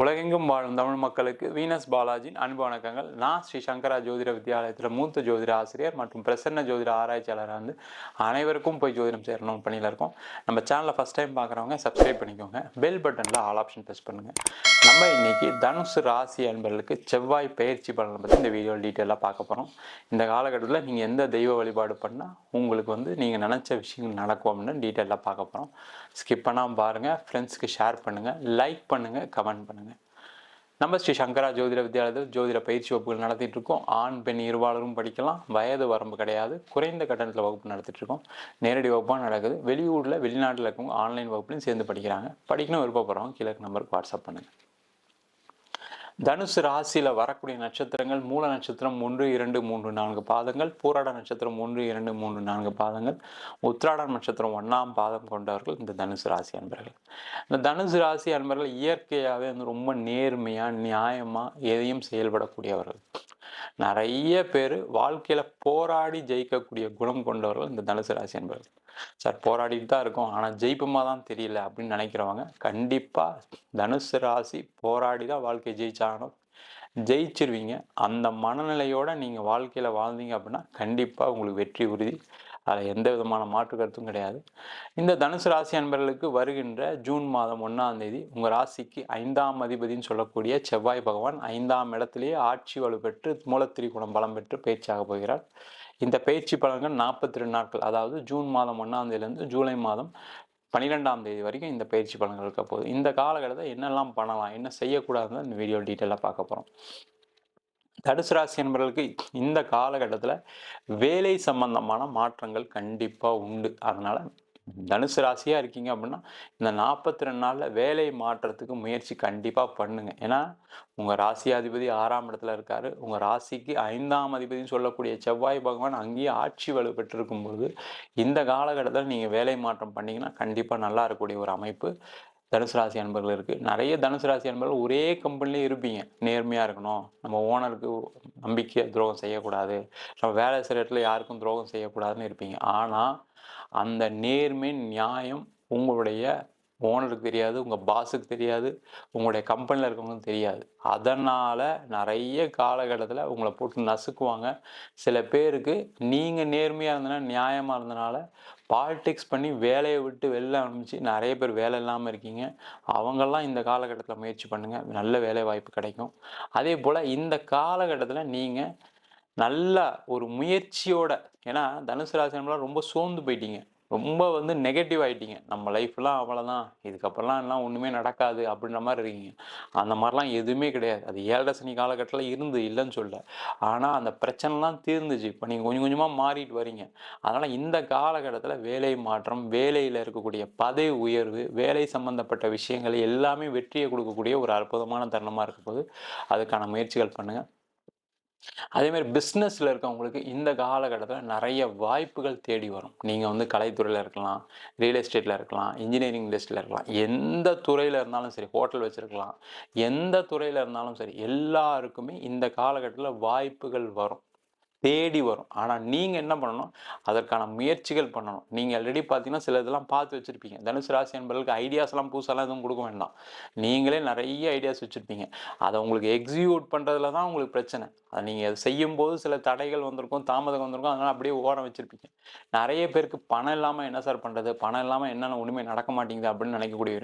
உலகெங்கும் வாழும் தமிழ் மக்களுக்கு வீனஸ் பாலாஜியின் அன்பு வணக்கங்கள். நான் ஸ்ரீ சங்கரா ஜோதிட வித்யாலயத்தில் மூத்த ஜோதிட ஆசிரியர் மற்றும் பிரசன்ன ஜோதிட ஆராய்ச்சியாளராக வந்து அனைவருக்கும் போய் ஜோதிடம் சேரணும் பணியில் இருக்கோம். நம்ம சேனலை ஃபஸ்ட் டைம் பார்க்குறவங்க சப்ஸ்கிரைப் பண்ணிக்கோங்க. பெல் பட்டனில் ஆல் ஆப்ஷன் ப்ரெஸ் பண்ணுங்கள் நம்ம இன்னைக்கு தனுசு ராசி அன்பர்களுக்கு செவ்வாய் பயிற்சி பலனை பற்றி இந்த வீடியோ டீட்டெயிலாக பார்க்க போகிறோம் இந்த காலகட்டத்தில் நீங்கள் எந்த தெய்வ வழிபாடு பண்ணால் உங்களுக்கு வந்து நீங்கள் நினச்ச விஷயங்கள் நடக்கும் அப்படின்னு டீட்டெயிலாக பார்க்க போகிறோம் ஸ்கிப் பண்ணாமல் பாருங்கள் ஃப்ரெண்ட்ஸ்க்கு ஷேர் பண்ணுங்கள் லைக் பண்ணுங்கள் கமெண்ட் பண்ணுங்கள் நம்ம ஸ்ரீ சங்கரா ஜோதிட வித்யாலயத்தில் ஜோதிட பயிற்சி வகுப்புகள் நடத்திட்டு இருக்கோம் ஆண் பெண் இருவாளரும் படிக்கலாம். வயது வரம்பு கிடையாது. குறைந்த கட்டணத்தில் வகுப்பு நடத்திட்டு இருக்கோம் நேரடி வகுப்பாக நடக்குது. வெளியூரில் வெளிநாட்டில் இருக்கவங்க ஆன்லைன் வகுப்புலையும் சேர்ந்து படிக்கிறாங்க. படிக்கணும் விருப்பப்படுறவங்க கீழே நம்பருக்கு வாட்ஸ்அப் பண்ணுங்கள் தனுசு ராசியில் வரக்கூடிய நட்சத்திரங்கள் மூல நட்சத்திரம் ஒன்று இரண்டு மூன்று நான்கு பாதங்கள். பூராட நட்சத்திரம் ஒன்று இரண்டு மூன்று நான்கு பாதங்கள். உத்ராட நட்சத்திரம் ஒன்றாம் பாதம் கொண்டவர்கள் இந்த தனுசு ராசி அன்பர்கள். இந்த தனுசு ராசி அன்பர்கள் இயற்கையாகவே வந்து ரொம்ப நேர்மையாக நியாயமாக எதையும் செயல்படக்கூடியவர்கள். நிறைய பேர் வாழ்க்கையில் போராடி ஜெயிக்கக்கூடிய குணம் கொண்டவர்கள் இந்த தனுசு ராசி அன்பர்கள். சார் போராடிட்டு தான் இருக்கோம். ஆனால் ஜெயிப்போமா தான் தெரியல அப்படின்னு நினைக்கிறவங்க கண்டிப்பாக தனுசு ராசி போராடி தான் வாழ்க்கையை ஜெயிச்சாகணும். ஜெயிச்சிருவீங்க. அந்த மனநிலையோடு நீங்கள் வாழ்க்கையில் வாழ்ந்தீங்க அப்படின்னா கண்டிப்பாக உங்களுக்கு வெற்றி உறுதி. அதில் எந்த விதமான மாற்று கருத்தும் கிடையாது. இந்த தனுசு ராசி அன்பர்களுக்கு வருகின்ற ஜூன் மாதம் ஒன்றாம் தேதி உங்கள் ராசிக்கு ஐந்தாம் அதிபதினு சொல்லக்கூடிய செவ்வாய் பகவான் ஐந்தாம் இடத்திலேயே ஆட்சி வலுப்பெற்று மூலத்திரிகுணம் பலம் பெற்று பேச்சாக போகிறார். இந்த பயிற்சி பலன்கள் நாற்பத்தி ரெண்டு நாட்கள் அதாவது ஜூன் மாதம் ஒன்றாம் தேதியிலேருந்து ஜூலை மாதம் பன்னிரெண்டாம் தேதி வரைக்கும் இந்த பயிற்சி பலன்கள் இருக்க போகுது. இந்த காலகட்டத்தில் என்னெல்லாம் பண்ணலாம் என்ன செய்யக்கூடாதுன்னு இந்த வீடியோ டீட்டெயிலாக பார்க்க போகிறோம் தடுசு ராசி என்பவர்களுக்கு இந்த காலகட்டத்தில் வேலை சம்பந்தமான மாற்றங்கள் கண்டிப்பாக உண்டு. அதனால் தனுசு ராசியாக இருக்கீங்க அப்படின்னா இந்த நாற்பத்தி ரெண்டு நாளில் வேலை மாற்றத்துக்கு முயற்சி கண்டிப்பாக பண்ணுங்க. ஏன்னா உங்கள் ராசியாதிபதி ஆறாம் இடத்துல இருக்காரு. உங்கள் ராசிக்கு ஐந்தாம் அதிபதினு சொல்லக்கூடிய செவ்வாய் பகவான் அங்கேயே ஆட்சி வலு பெற்றிருக்கும் பொழுது இந்த காலகட்டத்தில் நீங்கள் வேலை மாற்றம் பண்ணிங்கன்னா கண்டிப்பாக நல்லா இருக்கக்கூடிய ஒரு அமைப்பு தனுசு ராசி அன்பர்கள் இருக்குது நிறைய தனுசு ராசி அன்பர்கள் ஒரே கம்பெனிலே இருப்பீங்க. நேர்மையாக இருக்கணும். நம்ம ஓனருக்கு நம்பிக்கை துரோகம் செய்யக்கூடாது. நம்ம வேலை செய்கிற இடத்துல யாருக்கும் துரோகம் செய்யக்கூடாதுன்னு இருப்பீங்க. ஆனால் அந்த நேர்மை நியாயம் உங்களுடைய ஓனருக்கு தெரியாது உங்கள் பாஸுக்கு தெரியாது உங்களுடைய கம்பெனியில் இருக்கவங்களுக்கு தெரியாது. அதனால் நிறைய காலகட்டத்தில் உங்களை போட்டு நசுக்குவாங்க. சில பேருக்கு நீங்கள் நேர்மையாக இருந்தனா நியாயமாக இருந்தனால பாலிடிக்ஸ் பண்ணி வேலையை விட்டு வெளில அனுப்பிச்சு நிறைய பேர் வேலை இல்லாமல் இருக்கீங்க. அவங்கெல்லாம் இந்த காலகட்டத்தில் முயற்சி பண்ணுங்கள் நல்ல வேலை வாய்ப்பு கிடைக்கும். அதே போல் இந்த காலகட்டத்தில் நீங்கள் நல்லா ஒரு முயற்சியோட ஏன்னா தனுசு ராசினம்லாம் ரொம்ப சோர்ந்து போயிட்டீங்க. ரொம்ப வந்து நெகட்டிவ் ஆகிட்டீங்க நம்ம லைஃப்லாம் அவ்வளோதான் இதுக்கப்புறம்லாம் எல்லாம் ஒன்றுமே நடக்காது அப்படின்ற மாதிரி இருக்கீங்க. அந்த மாதிரிலாம் எதுவுமே கிடையாது. அது ஏழரை சனி காலகட்டத்தில் இருந்து இல்லைன்னு சொல்ல ஆனால் அந்த பிரச்சனைலாம் தீர்ந்துச்சு. இப்போ நீங்கள் கொஞ்சம் கொஞ்சமாக மாறிட்டு வரீங்க. அதனால் இந்த காலகட்டத்தில் வேலை மாற்றம் வேலையில் இருக்கக்கூடிய பதவி உயர்வு வேலை சம்பந்தப்பட்ட விஷயங்கள் எல்லாமே வெற்றியை கொடுக்கக்கூடிய ஒரு அற்புதமான தருணமாக இருக்க போது அதுக்கான முயற்சிகள் பண்ணுங்கள் அதேமாதிரி பிஸ்னஸில் இருக்கவங்களுக்கு இந்த காலகட்டத்தில் நிறைய வாய்ப்புகள் தேடி வரும். நீங்கள் வந்து கலைத்துறையில் இருக்கலாம் ரியல் எஸ்டேட்டில் இருக்கலாம் இன்ஜினியரிங் இண்டஸ்ட்ரியில் இருக்கலாம். எந்த துறையில் இருந்தாலும் சரி ஹோட்டல் வச்சுருக்கலாம். எந்த துறையில் இருந்தாலும் சரி எல்லாருக்குமே இந்த காலகட்டத்தில் வாய்ப்புகள் வரும். தேடி வரும். ஆனால் நீங்கள் என்ன பண்ணணும்? அதற்கான முயற்சிகள் பண்ணணும். நீங்கள் ஆல்ரெடி பார்த்தீங்கன்னா சில இதெல்லாம் பார்த்து வச்சுருப்பீங்க. தனுசு ராசி என்பதற்கு ஐடியாஸ்லாம் புதுசாலாம் எதுவும் கொடுக்க வேண்டாம். நீங்களே நிறைய ஐடியாஸ் வச்சுருப்பீங்க. அதை உங்களுக்கு எக்ஸிக்யூட் பண்ணுறதுல தான் உங்களுக்கு பிரச்சனை. நீங்கள் அதை செய்யும்போது சில தடைகள் வந்திருக்கும் தாமதம் வந்திருக்கும். அதனால் அப்படியே ஓரம் வச்சுருப்பீங்க. நிறைய பேருக்கு பணம் இல்லாமல் என்ன சார் பண்ணுறது பணம் இல்லாமல் என்னென்ன ஒன்றுமே நடக்க மாட்டேங்குது அப்படின்னு நினைக்கக்கூடிய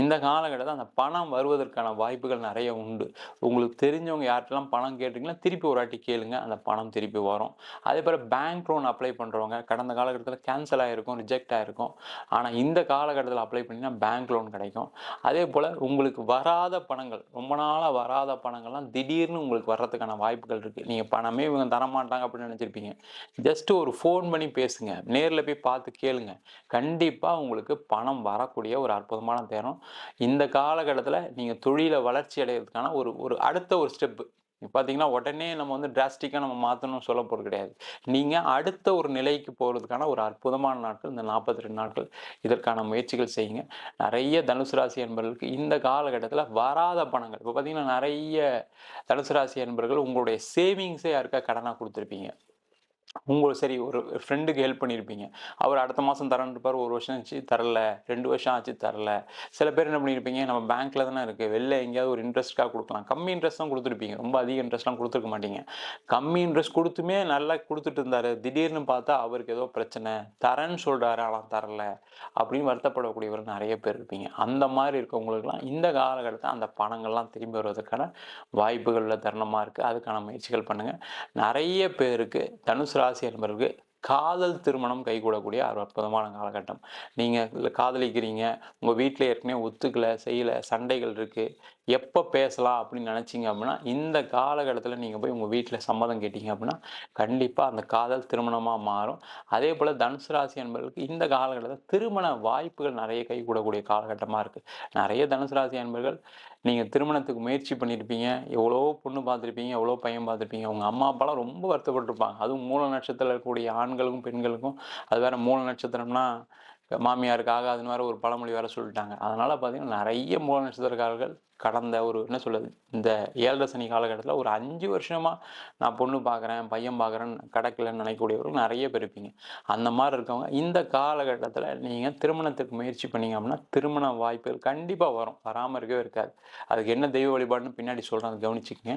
இந்த காலகட்டத்தில் அந்த பணம் வருவதற்கான வாய்ப்புகள் நிறைய உண்டு. உங்களுக்கு தெரிஞ்சவங்க யார்கிட்டலாம் பணம் கேட்டிங்கன்னா திருப்பி ஒரு வாட்டி கேளுங்க. அந்த பணம் திருப்பி வரும். அதே போல் பேங்க் லோன் அப்ளை பண்ணுறவங்க கடந்த காலகட்டத்தில் கேன்சல் ஆகிருக்கும் ரிஜெக்ட் ஆகிருக்கும் ஆனால் இந்த காலகட்டத்தில் அப்ளை பண்ணிங்கன்னா பேங்க் லோன் கிடைக்கும். அதே போல் உங்களுக்கு வராத பணங்கள் ரொம்ப நாளாக வராத பணங்கள்லாம் திடீர்னு உங்களுக்கு வர்றதுக்கான வாய்ப்பு வாய்ப்புகள் இருக்குது நீங்கள் பணமே இவங்க தரமாட்டாங்க அப்படின்னு நினச்சிருப்பீங்க. ஜஸ்ட் ஒரு ஃபோன் பண்ணி பேசுங்க. நேரில் போய் பார்த்து கேளுங்க. கண்டிப்பாக உங்களுக்கு பணம் வரக்கூடிய ஒரு அற்புதமான தேரம் இந்த காலகட்டத்தில் நீங்கள் தொழிலை வளர்ச்சி அடைகிறதுக்கான ஒரு ஒரு அடுத்த ஒரு ஸ்டெப்பு பார்த்தீங்கன்னா உடனே நம்ம வந்து டிராஸ்டிக்காக நம்ம மாற்றணும்னு சொல்ல போகிறது கிடையாது. நீங்கள் அடுத்த ஒரு நிலைக்கு போகிறதுக்கான ஒரு அற்புதமான நாட்கள் இந்த நாற்பத்தி ரெண்டு நாட்கள் இதற்கான முயற்சிகள் செய்யுங்க. நிறைய தனுசு ராசி என்பவர்களுக்கு இந்த காலகட்டத்தில் வராத பணங்கள் இப்போ பார்த்தீங்கன்னா நிறைய தனுசு ராசி என்பவர்கள் உங்களுடைய சேவிங்ஸே யாருக்கா கடனாக கொடுத்துருப்பீங்க? உங்களுக்கு சரி ஒரு ஃப்ரெண்டுக்கு ஹெல்ப் பண்ணியிருப்பீங்க அவர் அடுத்த மாதம் தரேன்னு ஒரு வருஷம் ஆச்சு தரல. ரெண்டு வருஷம் ஆச்சு தரல. சில பேர் என்ன பண்ணியிருப்பீங்க நம்ம பேங்க்கில் தானே இருக்குது வெளில எங்கேயாவது ஒரு இன்ட்ரெஸ்ட்டாக கொடுக்கலாம். கம்மி இன்ட்ரெஸ்ட் தான் கொடுத்துருப்பீங்க. ரொம்ப அதிக இன்ட்ரெஸ்ட்லாம் கொடுத்துருக்க மாட்டீங்க. கம்மி இன்ட்ரெஸ்ட் கொடுத்துமே நல்லா கொடுத்துட்டு இருந்தார். திடீர்னு பார்த்தா அவருக்கு ஏதோ பிரச்சனை. தரேன்னு சொல்கிறாரு ஆனால் தரல. அப்படின்னு வருத்தப்படக்கூடியவர் நிறைய பேர் இருப்பீங்க. அந்த மாதிரி இருக்கவங்களுக்குலாம் இந்த காலகட்டத்தில் அந்த பணங்கள்லாம் திரும்பி வருவதற்கான வாய்ப்புகளில் தருணமாக இருக்குது அதுக்கான முயற்சிகள் பண்ணுங்கள் நிறைய பேருக்கு தனுசு ராசி என்பவருக்கு காதல் திருமணம் கைகூடக்கூடிய ஒரு அற்புதமான காலகட்டம். நீங்கள் காதலிக்கிறீங்க உங்கள் வீட்டில் ஏற்கனவே ஒத்துக்கலை செய்யலை சண்டைகள் இருக்குது எப்போ பேசலாம் அப்படின்னு நினச்சிங்க அப்படின்னா இந்த காலகட்டத்தில் நீங்கள் போய் உங்கள் வீட்டில் சம்மதம் கேட்டீங்க அப்படின்னா கண்டிப்பாக அந்த காதல் திருமணமாக மாறும். அதே போல் தனுசு ராசி என்பவர்களுக்கு இந்த காலகட்டத்தில் திருமண வாய்ப்புகள் நிறைய கைகூடக்கூடிய காலகட்டமாக இருக்குது நிறைய தனுசு ராசி என்பர்கள் நீங்கள் திருமணத்துக்கு முயற்சி பண்ணியிருப்பீங்க எவ்வளோ பொண்ணு பார்த்துருப்பீங்க எவ்வளோ பையன் பார்த்துருப்பீங்க. உங்கள் அம்மா அப்பாலாம் ரொம்ப வருத்தப்பட்டிருப்பாங்க. அதுவும் மூல நட்சத்திரத்தில் இருக்கக்கூடிய ஆண்களுக்கும் பெண்களுக்கும் அது வேறு மூல நட்சத்திரம்னா மாமியாருக்கு ஆகாதுன்னு வேறு ஒரு பழமொழி வேறு சொல்லிட்டாங்க. அதனால் பார்த்தீங்கன்னா நிறைய மூல நட்சத்திரக்காரர்கள் கடந்த ஒரு என்ன சொல்லுது இந்த ஏழரை சனி காலகட்டத்தில் ஒரு அஞ்சு வருஷமாக நான் பொண்ணு பார்க்குறேன் பையன் பார்க்குறேன் கிடைக்கலன்னு நினைக்கக்கூடியவர்கள் நிறைய பேர் இருப்பீங்க. அந்த மாதிரி இருக்கவங்க இந்த காலகட்டத்தில் நீங்கள் திருமணத்துக்கு முயற்சி பண்ணீங்க அப்படின்னா திருமண வாய்ப்புகள் கண்டிப்பாக வரும். வராமல் இருக்கவே இருக்காது. அதுக்கு என்ன தெய்வ வழிபாடுன்னு பின்னாடி சொல்கிறேன் அதை கவனிச்சுக்கங்க.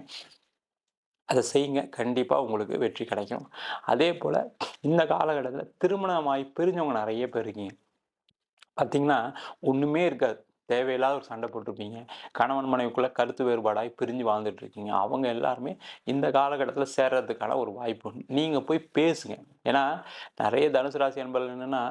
அதை செய்யுங்க. கண்டிப்பாக உங்களுக்கு வெற்றி கிடைக்கும். அதே போல் இந்த காலகட்டத்தில் திருமணமாகி பிரிஞ்சவங்க நிறைய பேர் இருக்கீங்க. பார்த்தீங்கன்னா ஒன்றுமே இருக்காது. தேவையில்லாத ஒரு சண்டை போட்டிருப்பீங்க. கணவன் மனைவிக்குள்ளே கருத்து வேறுபாடாகி பிரிஞ்சு வாழ்ந்துட்டு இருக்கீங்க அவங்க எல்லாருமே இந்த காலகட்டத்தில் சேர்றதுக்கான ஒரு வாய்ப்பு நீங்கள் போய் பேசுங்க. ஏன்னா நிறைய தனுசு ராசி என்பது என்னென்னா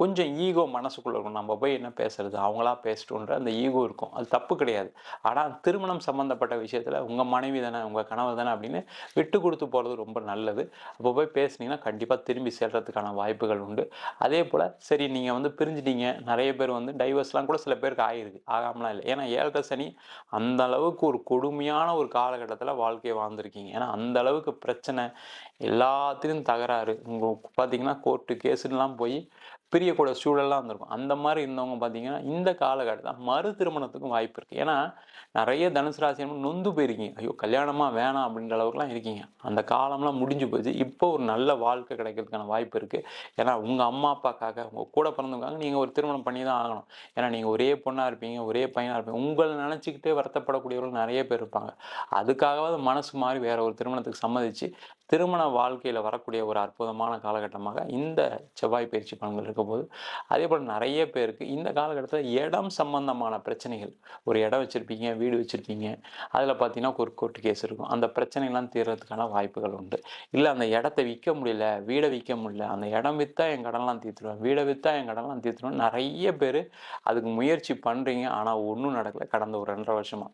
கொஞ்சம் ஈகோ மனசுக்குள்ளே இருக்கும் நம்ம போய் என்ன பேசுறது? அவங்களா பேசட்டுன்ற அந்த ஈகோ இருக்கும். அது தப்பு கிடையாது. ஆனால் திருமணம் சம்மந்தப்பட்ட விஷயத்தில் உங்கள் மனைவி தானே உங்கள் கணவர் தானே அப்படின்னு விட்டு கொடுத்து போகிறது ரொம்ப நல்லது. அப்போ போய் பேசுனீங்கன்னா கண்டிப்பாக திரும்பி செல்றதுக்கான வாய்ப்புகள் உண்டு. அதே போல் சரி நீங்கள் வந்து பிரிஞ்சிட்டீங்க. நிறைய பேர் வந்து டைவர்ஸ்லாம் கூட சில பேருக்கு ஆகிருக்கு ஆகாமலாம் இல்லை. ஏன்னா ஏழரை சனி அந்த அளவுக்கு ஒரு கொடுமையான ஒரு காலகட்டத்தில் வாழ்க்கையை வாழ்ந்துருக்கீங்க. ஏன்னா அந்த அளவுக்கு பிரச்சனை எல்லாத்துலேயும் தகராறு. உங்கள் பார்த்தீங்கன்னா கோர்ட்டு கேஸுலாம் போய் பிரியக்கூட சூழலாக வந்திருக்கும் அந்த மாதிரி இருந்தவங்க பார்த்தீங்கன்னா இந்த காலகட்டத்தில் மறு திருமணத்துக்கும் வாய்ப்பு இருக்குது ஏன்னா நிறைய தனுசு ராசி நொந்து போயிருக்கீங்க. ஐயோ கல்யாணமாக வேணாம் அப்படின்ற அளவுக்குலாம் இருக்கீங்க. அந்த காலம்லாம் முடிஞ்சு போச்சு. இப்போ ஒரு நல்ல வாழ்க்கை கிடைக்கிறதுக்கான வாய்ப்பு இருக்குது ஏன்னா உங்கள் அம்மா அப்பாக்காக உங்கள் கூட பிறந்தவங்க நீங்கள் ஒரு திருமணம் பண்ணி தான் ஆகணும். ஏன்னா நீங்கள் ஒரே பொண்ணாக இருப்பீங்க ஒரே பையனாக இருப்பீங்க. உங்களை நினச்சிக்கிட்டே வருத்தப்படக்கூடியவர்கள் நிறைய பேர் இருப்பாங்க. அதுக்காகவாது மனசு மாதிரி வேற ஒரு திருமணத்துக்கு சம்மதிச்சு திருமண வாழ்க்கையில் வரக்கூடிய ஒரு அற்புதமான காலகட்டமாக இந்த செவ்வாய் பயிற்சி பலன்கள் இருக்க போது அதே போல் நிறைய பேருக்கு இந்த காலகட்டத்தில் இடம் சம்பந்தமான பிரச்சனைகள். ஒரு இடம் வச்சுருப்பீங்க வீடு வச்சுருப்பீங்க அதில் பார்த்தீங்கன்னா ஒரு கோர்ட் கேஸ் இருக்கும். அந்த பிரச்சனைலாம் தீர்றதுக்கான வாய்ப்புகள் உண்டு. இல்லை அந்த இடத்த விற்க முடியல வீடை விற்க முடியல அந்த இடம் விற்றா என் கடன்லாம் தீர்த்துருவேன் வீடை விற்றா என் கடன்லாம் தீர்த்துருவேன் நிறைய பேர் அதுக்கு முயற்சி பண்ணுறீங்க ஆனால் ஒன்றும் நடக்கலை. கடந்த ஒரு ரெண்டரை வருஷமாக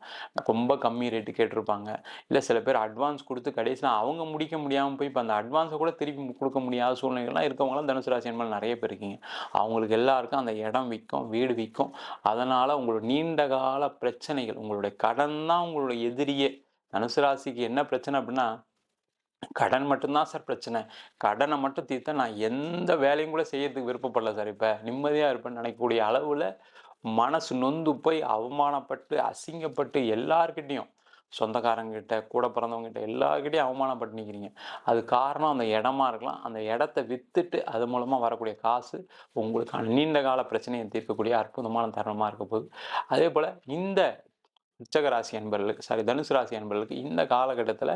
ரொம்ப கம்மி ரேட்டு கேட்டிருப்பாங்க. இல்லை சில பேர் அட்வான்ஸ் கொடுத்து கடைசியில் அவங்க முடிக்க முடியாமல் போய் இப்போ அந்த அட்வான்ஸை கூட திருப்பி கொடுக்க முடியாத சூழ்நிலைகள்லாம் இருக்கவங்களாம் தனுசு ராசி என்பது நிறைய பேர் இருக்கீங்க. அவங்களுக்கு எல்லாருக்கும் அந்த இடம் விற்கும் வீடு விற்கும். அதனால் உங்களோட நீண்ட கால பிரச்சனைகள் உங்களுடைய கடன் தான் உங்களோட எதிரியே. தனுசு ராசிக்கு என்ன பிரச்சனை அப்படின்னா கடன் மட்டும்தான் சார் பிரச்சனை. கடனை மட்டும் தீர்த்தா நான் எந்த வேலையும் கூட செய்யறதுக்கு விருப்பப்படல சார் இப்போ. நிம்மதியாக இருப்பேன்னு நினைக்கக்கூடிய அளவில் மனசு நொந்து போய் அவமானப்பட்டு அசிங்கப்பட்டு எல்லார்கிட்டேயும் சொந்தக்காரங்கிட்ட கூட பிறந்தவங்ககிட்ட எல்லாருக்கிட்டையும் அவமானப்பட்டு நிற்கிறீங்க அது காரணம் அந்த இடமா இருக்கலாம். அந்த இடத்த விற்றுட்டு அது மூலமாக வரக்கூடிய காசு உங்களுக்கான நீண்ட கால பிரச்சனையை தீர்க்கக்கூடிய அற்புதமான தருணமாக இருக்க போகுது. அதே போல் இந்த உச்சக ராசி அன்பர்களுக்கு சாரி தனுசு ராசி அன்பர்களுக்கு இந்த காலகட்டத்தில்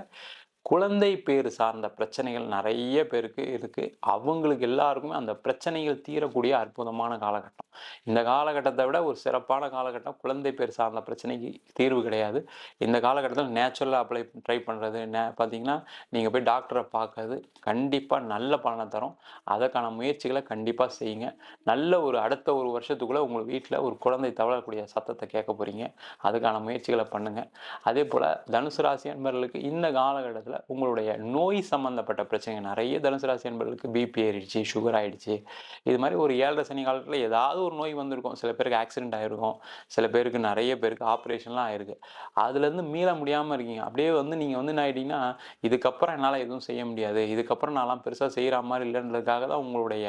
குழந்தை பேர் சார்ந்த பிரச்சனைகள் நிறைய பேருக்கு இருக்குது அவங்களுக்கு எல்லாருக்குமே அந்த பிரச்சனைகள் தீரக்கூடிய அற்புதமான காலகட்டம். இந்த காலகட்டத்தை விட ஒரு சிறப்பான காலகட்டம் குழந்தை பேர் சார்ந்த பிரச்சனைக்கு தீர்வு கிடையாது. இந்த காலகட்டத்தில் நேச்சுரலாக அப்ளை ட்ரை பண்ணுறது நே பார்த்தீங்கன்னா நீங்கள் போய் டாக்டரை பார்க்கறது கண்டிப்பாக நல்ல பலனை தரும். அதற்கான முயற்சிகளை கண்டிப்பாக செய்யுங்க. நல்ல ஒரு அடுத்த ஒரு வருஷத்துக்குள்ளே உங்கள் வீட்டில் ஒரு குழந்தை தவழக்கூடிய சத்தத்தை கேட்க போகிறீங்க அதுக்கான முயற்சிகளை பண்ணுங்கள் அதே போல் தனுசு ராசி அன்பர்களுக்கு இந்த காலகட்டத்தில் உங்களுடைய நோய் சம்மந்தப்பட்ட பிரச்சனை நிறைய தனுசு ராசி என்பவர்களுக்கு பிபி ஆயிடுச்சு சுகர் ஆயிடுச்சு. இது மாதிரி ஒரு ஏழரை சனி காலத்தில் ஏதாவது ஒரு நோய் வந்திருக்கும். சில பேருக்கு ஆக்சிடென்ட் ஆகிருக்கும் சில பேருக்கு நிறைய பேருக்கு ஆப்ரேஷன்லாம் ஆயிருக்கு. அதுலேருந்து மீள முடியாமல் இருக்கீங்க. அப்படியே வந்து நீங்கள் வந்து என்ன ஆகிட்டீங்கன்னா இதுக்கப்புறம் என்னால் எதுவும் செய்ய முடியாது. இதுக்கப்புறம் நான்லாம் பெருசாக செய்கிற மாதிரி இல்லைன்றதுக்காக தான் உங்களுடைய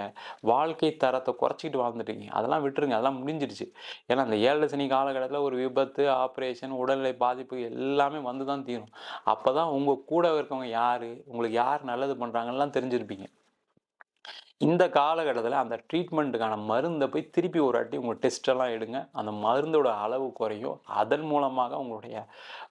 வாழ்க்கை தரத்தை குறைச்சிக்கிட்டு வாழ்ந்துட்டீங்க அதெல்லாம் விட்டுருங்க. அதெல்லாம் முடிஞ்சிடுச்சு ஏன்னா அந்த ஏழரை சனி காலகட்டத்தில் ஒரு விபத்து ஆப்ரேஷன் உடல்நிலை பாதிப்பு எல்லாமே வந்து தான் தீரும். அப்போ தான் உங்கள் கூட இருக்கவங்க யார்? உங்களுக்கு யார் நல்லது பண்ணுறாங்கலாம் தெரிஞ்சிருப்பீங்க. இந்த காலகட்டத்தில் அந்த ட்ரீட்மெண்ட்டுக்கான மருந்தை போய் திருப்பி ஒரு வாட்டி உங்கள் டெஸ்ட்டெல்லாம் எடுங்க. அந்த மருந்தோட அளவு குறையும். அதன் மூலமாக உங்களுடைய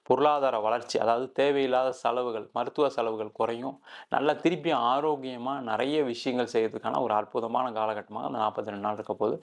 பொருளாதார வளர்ச்சி அதாவது தேவையில்லாத செலவுகள் மருத்துவ செலவுகள் குறையும். நல்லா திருப்பி ஆரோக்கியமாக நிறைய விஷயங்கள் செய்கிறதுக்கான ஒரு அற்புதமான காலகட்டமாக அந்த நாற்பத்தி ரெண்டு நாள் இருக்க போது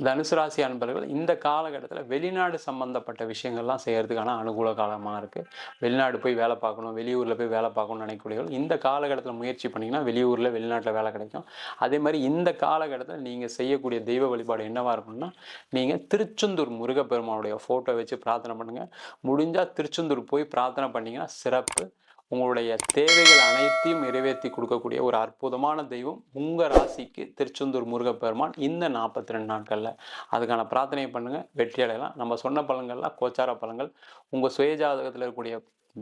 தனுசு ராசி அன்பர்கள் இந்த காலகட்டத்தில் வெளிநாடு சம்மந்தப்பட்ட விஷயங்கள்லாம் செய்கிறதுக்கான அனுகூல காலமாக இருக்குது வெளிநாடு போய் வேலை பார்க்கணும் வெளியூரில் போய் வேலை பார்க்கணும்னு நினைக்கக்கூடியவர்கள் இந்த காலகட்டத்தில் முயற்சி பண்ணிங்கன்னா வெளியூரில் வெளிநாட்டில் வேலை கிடைக்கும். அதே மாதிரி இந்த காலகட்டத்தில் நீங்கள் செய்யக்கூடிய தெய்வ வழிபாடு என்னவாக இருக்கும்னா நீங்கள் திருச்செந்தூர் முருகப்பெருமானுடைய ஃபோட்டோ வச்சு பிரார்த்தனை பண்ணுங்கள் முடிஞ்சால் திருச்செந்தூர் போய் பிரார்த்தனை பண்ணிங்கன்னா சிறப்பு. உங்களுடைய தேவைகள் அனைத்தையும் நிறைவேற்றி கொடுக்கக்கூடிய ஒரு அற்புதமான தெய்வம் உங்கள் ராசிக்கு திருச்செந்தூர் முருகப்பெருமான் இந்த நாற்பத்தி ரெண்டு நாட்களில். அதுக்கான பிரார்த்தனை பண்ணுங்கள் வெற்றி அடையலாம். நம்ம சொன்ன பழங்கள்லாம் கோச்சார பழங்கள் உங்கள் சுயஜாதகத்தில் இருக்கக்கூடிய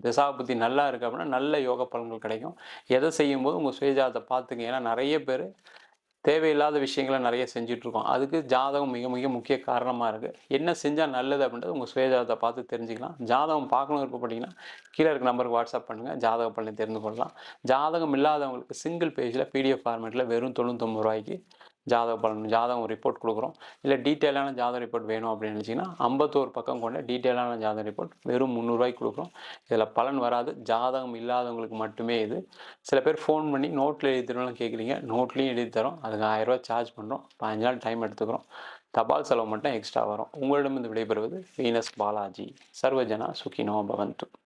திசாபுத்தி நல்லா இருக்குது அப்படின்னா நல்ல யோக பலன்கள் கிடைக்கும். எதை செய்யும்போது உங்கள் சுயஜாதத்தை பார்த்துங்க. ஏன்னா நிறைய பேர் தேவையில்லாத விஷயங்களை நிறைய செஞ்சிட்ருக்கோம். அதுக்கு ஜாதகம் மிக மிக முக்கிய காரணமாக இருக்குது என்ன செஞ்சால் நல்லது அப்படின்றது உங்கள் சுயஜாதத்தை பார்த்து தெரிஞ்சுக்கலாம். ஜாதகம் பார்க்கணும் விருப்பப்பட்டீங்கன்னா கீழே இருக்க நம்பருக்கு வாட்ஸ்அப் பண்ணுங்கள் ஜாதகம் பண்ணி தெரிந்து கொள்ளலாம். ஜாதகம் இல்லாதவங்களுக்கு சிங்கிள் பேஜில் பிடிஎஃப் ஃபார்மேட்டில் வெறும் தொண்ணூத்தொம்பது ரூபாய்க்கு ஜாதக பலன் ஜாதகம் ரிப்போர்ட் கொடுக்குறோம். இல்லை டீட்டெயிலான ஜாதக ரிப்போர்ட் வேணும் அப்படின்னு நினச்சிங்கன்னா ஐம்பத்தோரு பக்கம் கொண்ட டீட்டெயிலான ஜாதக ரிப்போர்ட் வெறும் முந்நூறுரூவாய்க்கு கொடுக்குறோம். இதில் பலன் வராது. ஜாதகம் இல்லாதவங்களுக்கு மட்டுமே இது. சில பேர் ஃபோன் பண்ணி நோட்டில் எழுதி தரணும்னு கேட்குறீங்க. நோட்லேயும் எழுதி தரோம். அதுக்கு ஆயிரரூவா சார்ஜ் பண்ணுறோம் பதினஞ்சு நாள் டைம் எடுத்துக்கிறோம். தபால் செலவு மட்டும் எக்ஸ்ட்ரா வரும். உங்களிடம் விடைபெறுவது வீனஸ் பாலாஜி. சர்வஜனா சுகினோ பவந்து.